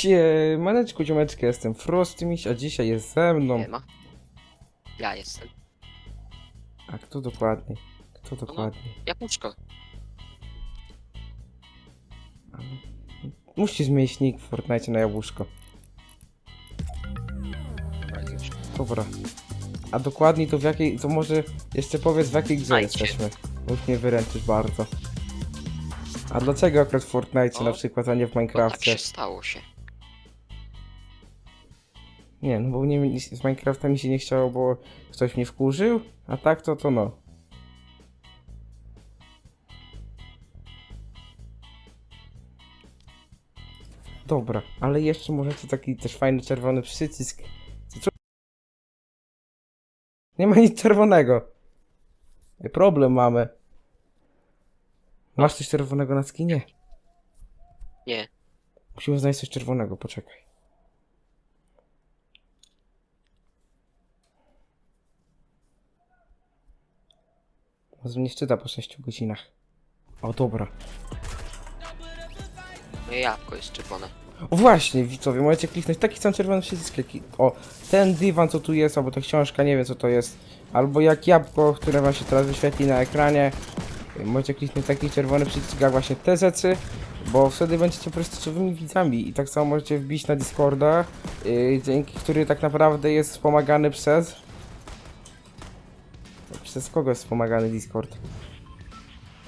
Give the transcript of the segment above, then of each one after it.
Siemaneczku, ziomeczki, jestem Frostymiś, a dzisiaj jest ze mną... Nie ma. Ja jestem. A kto dokładnie? Kto dokładnie? Jabłuszko. Musisz zmienić nick w Fortnite na jabłuszko. Dobra, już. Dobra. A dokładniej to w jakiej... To może jeszcze powiedz w jakiej grze jesteśmy. Bo Już mnie wyręczysz bardzo. A dlaczego akurat w Fortnite O, na przykład, a nie w Bo tak Minecrafcie? się stało się. Nie, no bo nie, z Minecrafta mi się nie chciało, bo ktoś mnie wkurzył, a tak to to no. Dobra, ale jeszcze możecie taki też fajny czerwony przycisk. Nie ma nic czerwonego. Ej, Problem mamy. Masz coś czerwonego na skinie? Nie. Musimy znaleźć coś czerwonego, poczekaj. Może nie szczyta po 6 godzinach. O dobra. Moje jabłko jest czerwone. O właśnie, widzowie, możecie kliknąć taki sam czerwony przycisk jaki... O, ten dywan co tu jest, albo ta książka, nie wiem co to jest. Albo jak jabłko, które wam się teraz wyświetli na ekranie. Możecie kliknąć taki czerwony przycisk jak właśnie te rzeczy, bo wtedy będziecie prestiżowymi widzami i tak samo możecie wbić na Discorda, yy, dzięki który tak naprawdę jest wspomagany przez... Przez kogo jest wspomagany Discord?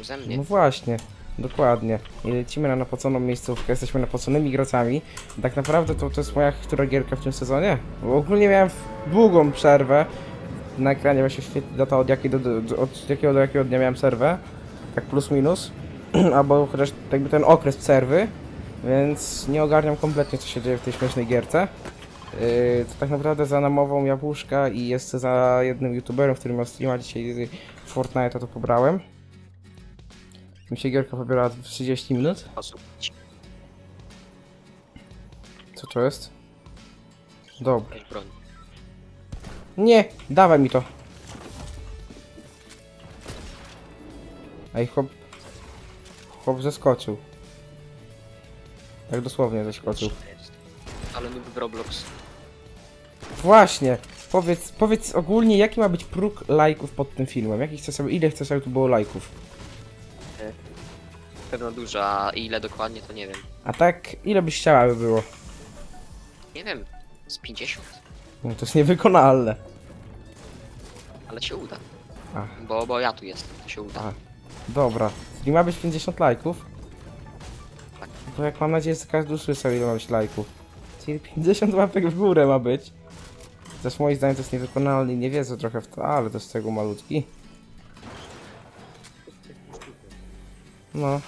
Ze mnie. No właśnie, dokładnie. I lecimy na napoconą miejscówkę, jesteśmy napoconymi gracami. Tak naprawdę to, to jest moja która gierka w tym sezonie. Bo ogólnie miałem długą przerwę. Na ekranie właśnie świetli data od, jakiej do, do, od jakiego do jakiego dnia miałem przerwę. Tak plus minus. Albo chociaż jakby ten okres przerwy. Więc nie ogarniam kompletnie co się dzieje w tej śmiesznej gierce. Yy, to tak naprawdę za namową jabłuszka i jeszcze za jednym youtuberem, który miał streama dzisiaj Fortnite'a to pobrałem. Mi się gierka pobierała w 30 minut. Co to jest? Dobra. Nie, dawaj mi to. Ej, chłop... Chłop zeskoczył. Tak dosłownie zeskoczył. Ale w Roblox. Właśnie, powiedz, powiedz ogólnie jaki ma być próg lajków pod tym filmem. Jaki chcesz sobie, ile chcesz, żeby tu było lajków? Pewno dużo, a ile dokładnie to nie wiem. A tak, ile byś chciała, by było? Nie wiem. Z 50. No to jest niewykonalne. Ale się uda. A. Bo, bo ja tu jestem, to się uda. A. Dobra, czyli ma być 50 lajków. Tak. To jak mam nadzieję, że każdy usłyszał ile ma być lajków. Czyli 50 łapek w górę ma być. Też moim zdaniem to jest niewykonalne i nie wiedzę trochę w to, ale to z tego malutki. No.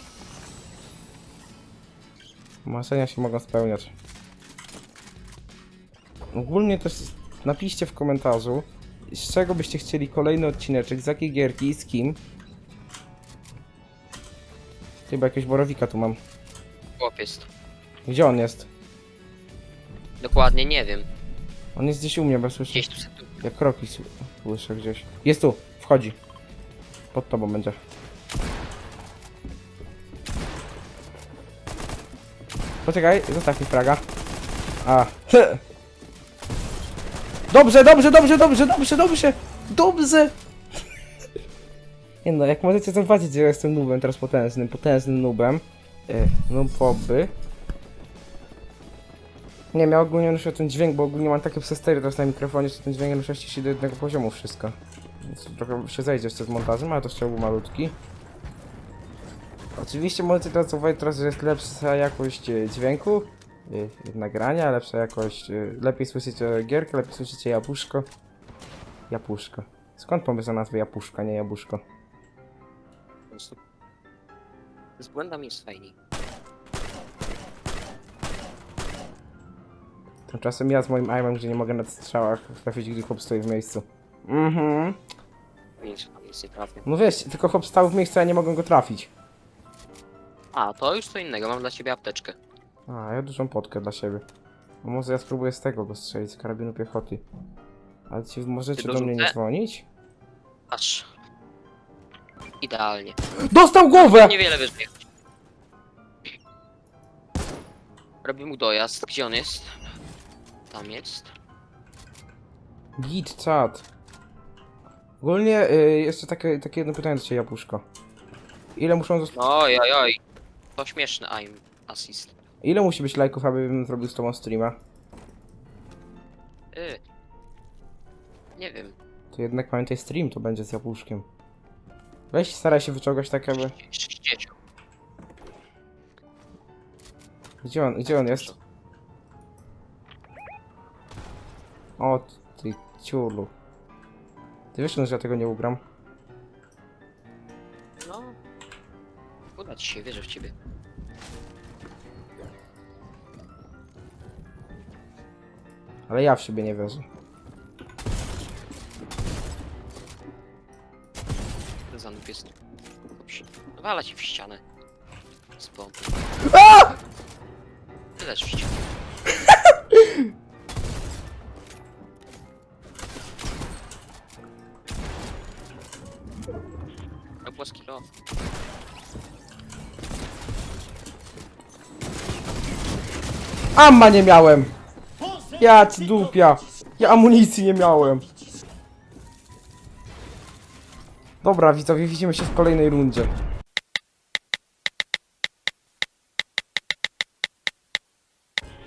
Marzenia się mogą spełniać. Ogólnie też napiszcie w komentarzu, z czego byście chcieli kolejny odcineczek, z jakiej gierki i z kim. Chyba jakiegoś borowika tu mam. Chłop jest. Gdzie on jest? Dokładnie nie wiem. On jest gdzieś u mnie, bo słyszę. Gdzieś tu se tu. Jak kroki sły- słyszę gdzieś. Jest tu, wchodzi. Pod tobą będzie. Poczekaj, zostaw mi fraga. A. Dobrze, dobrze, dobrze, dobrze, dobrze, dobrze, dobrze. Nie no, jak możecie zobaczyć, że ja jestem nubem, teraz potężnym, potężnym nubem. E, no poby. Nie, miał ogólnie noszę ten dźwięk, bo ogólnie mam takie przestery teraz na mikrofonie, że ten dźwięk noszę się do jednego poziomu wszystko. Więc trochę się zejdzie jeszcze z montażem, ale to był malutki. Oczywiście możecie teraz zauważyć teraz, że jest lepsza jakość e, dźwięku, e, nagrania, lepsza jakość, e, lepiej słyszycie gierkę, lepiej słyszycie jabłuszko. Jabłuszko. Skąd pomysł na nazwę jabłuszka, nie jabłuszko? Z błędami jest fajniej. Tymczasem ja z moim aimem, że nie mogę na strzałach trafić, gdy chłop stoi w miejscu. Mhm. Więc tam nic nie trafię. No wiesz, tylko chłop stał w miejscu, a ja nie mogę go trafić. A, to już co innego. Mam dla ciebie apteczkę. A, ja dużą potkę dla siebie. No może ja spróbuję z tego go strzelić, z karabinu piechoty. Ale ci możecie Ty do mnie nie dzwonić? Aż. Idealnie. Dostał głowę! Niewiele wyżej. Robię mu dojazd. Gdzie on jest? Tam jest. Git, czat. Ogólnie y, jeszcze takie, takie jedno pytanie do ciebie, Jabłuszko. Ile muszą zostać... Oj, oj, oj. To śmieszny aim assist. Ile musi być lajków, abym zrobił z tobą streama? Y. Nie wiem. To jednak pamiętaj stream to będzie z Jabłuszkiem. Weź staraj się wyczołgać tak aby... 60. Gdzie on, gdzie on jest? O, ty ciulu. Ty wiesz, że ja tego nie ugram. No. Uda ci się, wierzę w ciebie. Ale ja w siebie nie wierzę. Zanów jest. Dobrze. Wala ci w ścianę. Z pompy. Ty też w ścianę. Skill off. Amma nie miałem! Ja ci dupia! Ja amunicji nie miałem! Dobra, widzowie, widzimy się w kolejnej rundzie.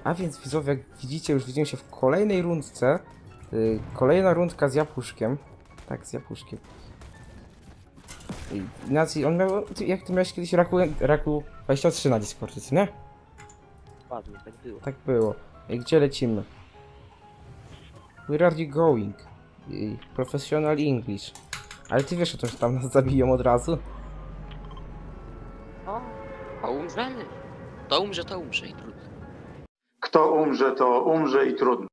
A więc widzowie, jak widzicie, już widzimy się w kolejnej rundce. Yy, kolejna rundka z Japuszkiem. Tak, z Japuszkiem. Ignacy, on miał... ty- Jak ty miałeś kiedyś raku, raku 23 na Discordzie, co nie? Ładnie, tak było. Tak było. I gdzie lecimy? Where are you going? I Professional English. Ale ty wiesz o tym, że tam nas zabiją od razu? O, a umrzemy. To umrze, to umrze i trudno. Kto umrze, to umrze i trudno.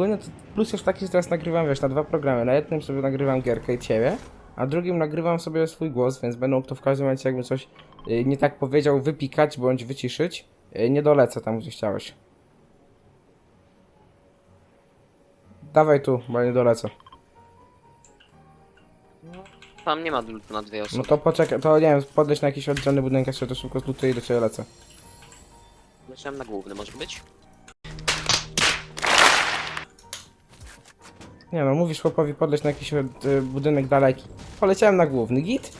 Ogólnie to plus jest taki, że teraz nagrywam, wiesz, na dwa programy. Na jednym sobie nagrywam gierkę i ciebie, a drugim nagrywam sobie swój głos, więc będą to w każdym momencie jakby coś y, nie tak powiedział wypikać bądź wyciszyć. Y, nie dolecę tam, gdzie chciałeś. Dawaj tu, bo ja nie dolecę. Tam nie ma lutu na dwie osoby. No to poczekaj, to nie wiem, podejść na jakiś oddzielny budynek, jeszcze to szybko zlutuję i do ciebie lecę. Myślałem na główny, może być? Nie no, mówisz chłopowi podejść na jakiś y, budynek daleki. Poleciałem na główny, git?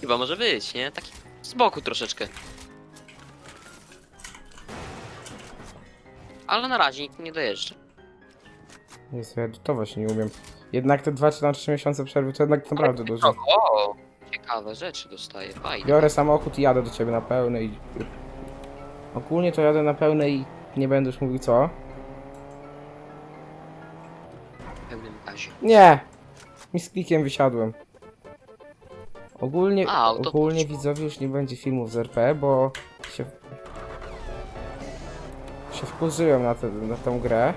Chyba może być, nie? Taki z boku troszeczkę. Ale na razie nikt nie dojeżdża. Jezu, ja edytować nie umiem. Jednak te 2 czy tam 3 miesiące przerwy to jednak naprawdę dużo. O, ciekawe rzeczy dostaję, fajnie. Biorę samochód i jadę do ciebie na pełnej. i- Ogólnie to jadę na pełnej i nie będę już mówił co. Gazie. Nie! Mi z klikiem wysiadłem. Ogólnie, A, to ogólnie poszło. widzowie już nie będzie filmów z RP, bo się... się wkurzyłem na, tę na tę grę.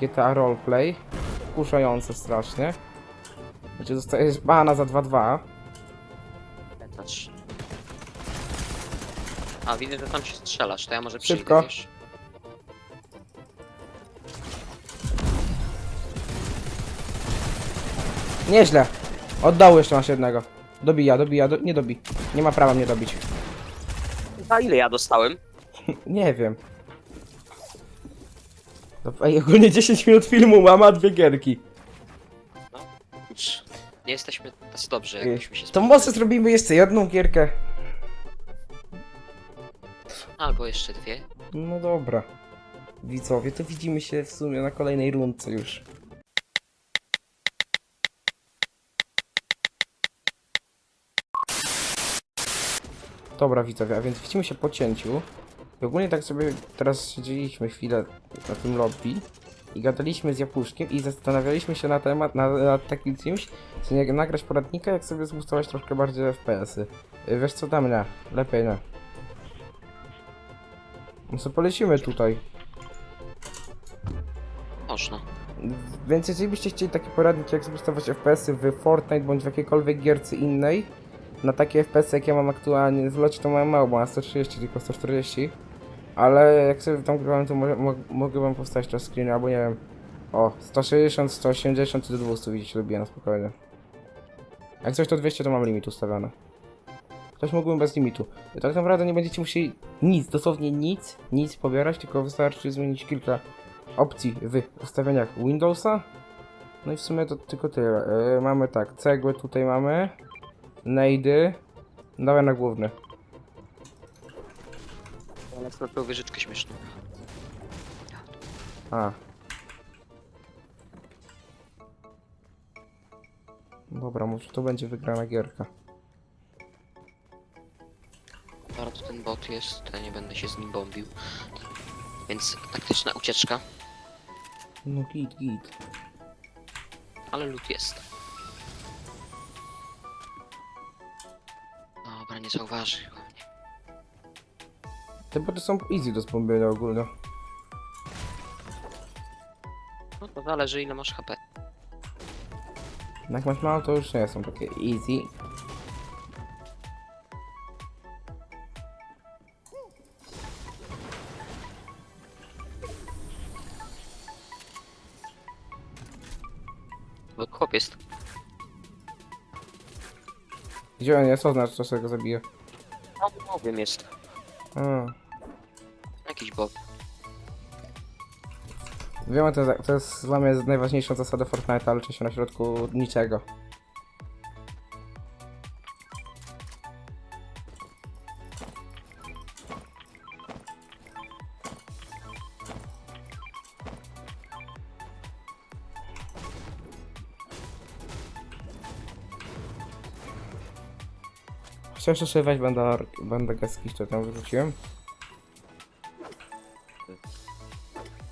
GTA Roleplay. Wkurzające strasznie. Znaczy dostajesz bana za 2-2. Znaczy. A, widzę, że tam się strzelasz, to ja może Szybko. przyjdę, wiesz. Nieźle. Oddał jeszcze masz jednego. Dobija, dobija, do... nie dobi. Nie ma prawa mnie dobić. A ile ja dostałem? Nie wiem. To- Ej, ogólnie 10 minut filmu mam, a dwie gierki. Cóż, Nie jesteśmy tacy dobrzy, jakbyśmy się To może zrobimy jeszcze jedną gierkę. Albo jeszcze dwie. No dobra. Widzowie, to widzimy się w sumie na kolejnej rundce już. Dobra widzowie, a więc widzimy się po cięciu. I ogólnie tak sobie teraz siedzieliśmy chwilę na tym lobby i gadaliśmy z Japuszkiem i zastanawialiśmy się na temat, na, nad takim czymś, co nie nagrać poradnika, jak sobie zbustować troszkę bardziej FPS-y. Y, Wiesz co, tam nie, lepiej nie. No co, polecimy tutaj. Można. Więc jeżeli byście chcieli taki poradnik, jak zbustować FPS-y w Fortnite bądź w jakiejkolwiek gierce innej, na takie FPS jak ja mam aktualnie w locie to mam mało, bo mam 130, tylko 140. Ale jak sobie tam grałem, to mo mo mogę wam powstać to screen, albo nie wiem. O, 160, 180 do 200 widzicie, lubię na spokojnie. Jak coś to 200 to mam limit ustawiony. Coś mógłbym bez limitu. Tak naprawdę nie będziecie musieli nic, dosłownie nic, nic pobierać, tylko wystarczy zmienić kilka opcji w ustawieniach Windowsa. No i w sumie to tylko tyle. Yy, mamy tak, cegły tutaj mamy. Nejdy. Dawaj na główny. Ale to wieżyczkę śmieszną. A. Dobra, może to będzie wygrana gierka. Bardzo ten bot jest, ja nie będę się z nim bombił. Więc taktyczna ucieczka, No git, git. ale lód jest. Nie zauważy. Te boty są easy do zbombienia ogólnie. No to zależy ile masz HP. Jak masz mało, to już nie są takie easy. Gdzie on jest? Oznacz, co sobie go zabije. No, nowym jest. A. Jakiś bot. Wiem, to, jest- to jest dla mnie najważniejsza zasada Fortnite'a, ale się na środku niczego. Chociaż jeszcze weź będę, będę gaski, co tam wyrzuciłem.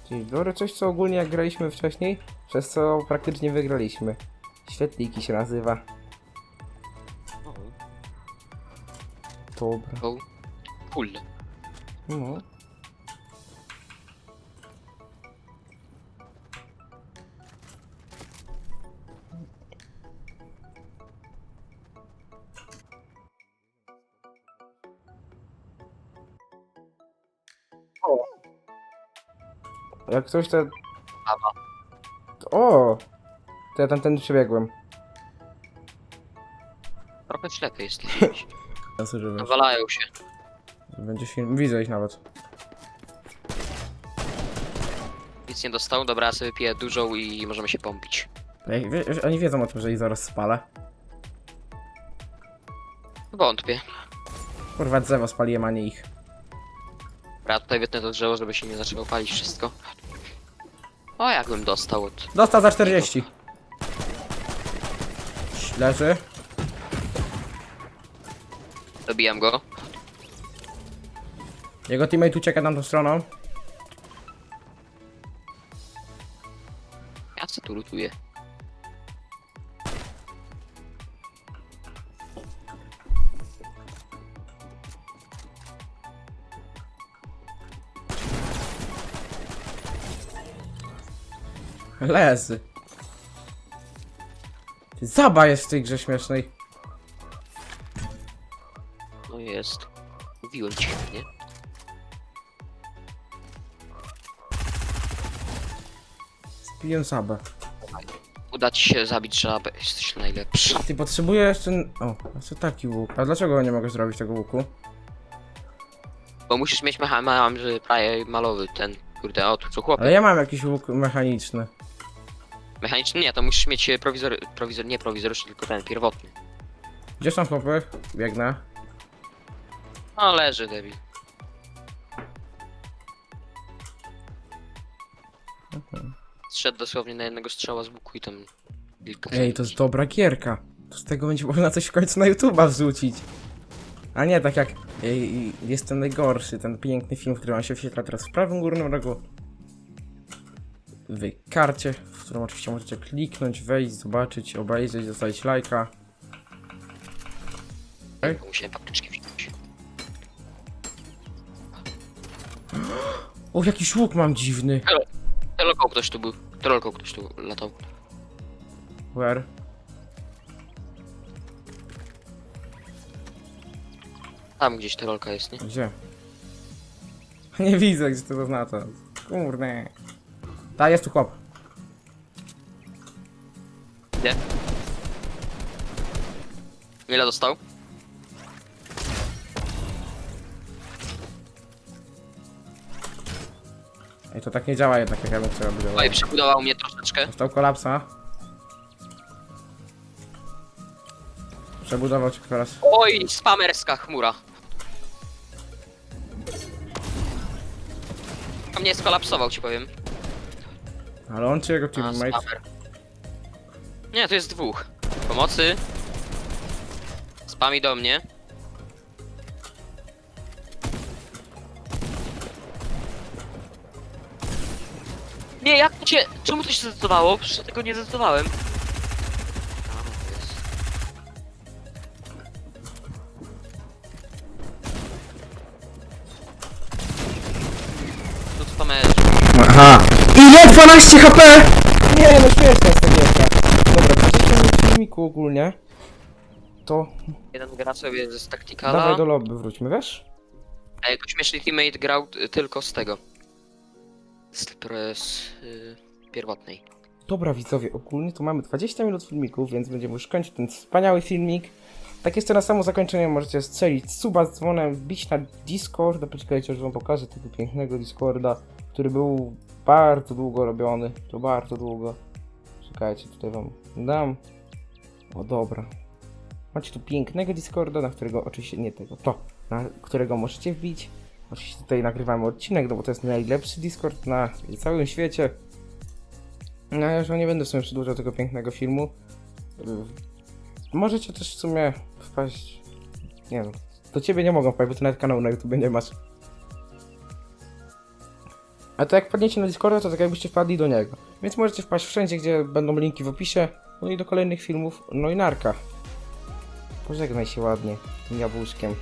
Czyli biorę coś, co ogólnie jak graliśmy wcześniej, przez co praktycznie wygraliśmy. Świetliki się nazywa. Dobra. Cool. No. Jak coś to... O! To ja tam ten przebiegłem. Trochę ślepy jest. Ja sobie Nawalają się. Będzie film. Widzę ich nawet. Nic nie dostał. Dobra, ja sobie piję dużą i możemy się pompić. Ej, wie, oni wiedzą o tym, że ich zaraz spalę. Wątpię. Kurwa, drzewo spaliłem, a nie ich. Dobra, ja tutaj wytnę to drzewo, żeby się nie zaczęło palić wszystko. O, jakbym dostał od... Dostał za 40. Leży. Dobijam go. Jego teammate ucieka tamtą stroną. Ja co tu lutuję? Lezy. Zaba jest w tej grze śmiesznej. No jest. Mówiłem ci, nie? Spiję Zabę. Uda ci się zabić żabę, jesteś najlepszy. Ty potrzebuję jeszcze... O, jeszcze taki łuk. A dlaczego nie mogę zrobić tego łuku? Bo musisz mieć mechanizm, że prawie malowy ten, kurde, o tu co chłopy. Ale ja mam jakiś łuk mechaniczny. Mechaniczny nie, to musisz mieć e, prowizor, prowizor, nie prowizoryczny, tylko ten pierwotny. Gdzie są chłopy? Biegnę. No leży debil. Strzedł dosłownie na jednego strzała z łuku i tam... kilka Ej, to jest dobra gierka. To z tego będzie można coś w końcu na YouTube'a wrzucić. A nie tak jak ej, jestem najgorszy, ten piękny film, który wam się wyświetla teraz w prawym górnym rogu. W karcie, w którą oczywiście możecie kliknąć, wejść, zobaczyć, obejrzeć, zostawić lajka. Musiałem papryczki wziąć. O, jakiś łuk mam dziwny. Trolką ktoś tu był. Trolką ktoś tu latał. Where? Tam gdzieś ta rolka jest, nie? Gdzie? Nie widzę, gdzie to zaznacza. Kurde. Ta, jest tu chłop. Ile dostał? Ej, to tak nie działa jednak, jak ja bym chciał. Oj, przebudował mnie troszeczkę. Dostał kolapsa. Przebudował cię teraz. Oj, spamerska chmura. A mnie skolapsował, ci powiem. Ale on czy jego A, teammate? spamer. Nie, to jest dwóch. Pomocy. Spami do mnie. Nie, jak to cię... Czemu to się zdecydowało? Przecież ja tego nie zdecydowałem. To jest. To spamer. Aha! Ile? 12 HP! Nie, no śmieszna jest ta gierka. Dobra, przecież filmiku ogólnie. To Jeden gra sobie z dawaj Tacticala, do lobby wróćmy, wiesz? a jego śmieszny teammate grał y, tylko z tego. Z, pro- z y, pierwotnej. Dobra widzowie, ogólnie to mamy 20 minut filmiku, więc będziemy już kończyć ten wspaniały filmik. Tak jeszcze na samo zakończenie możecie strzelić suba z dzwonem, wbić na Discorda, poczekajcie, aż wam pokażę tego pięknego Discorda, który był bardzo długo robiony, to bardzo długo. Czekajcie, tutaj wam dam. O dobra. Macie tu pięknego Discorda, na którego oczywiście nie tego, to, na którego możecie wbić. Oczywiście tutaj nagrywamy odcinek, no bo to jest najlepszy Discord na całym świecie. No ja już nie będę w sumie przedłużał tego pięknego filmu. Możecie też w sumie wpaść. Nie wiem. Do ciebie nie mogą wpaść, bo ty nawet kanału na YouTube nie masz. A to jak wpadniecie na Discorda, to tak jakbyście wpadli do niego. Więc możecie wpaść wszędzie, gdzie będą linki w opisie. No i do kolejnych filmów. No i narka. Pożegnaj się ładnie tym jabłuszkiem.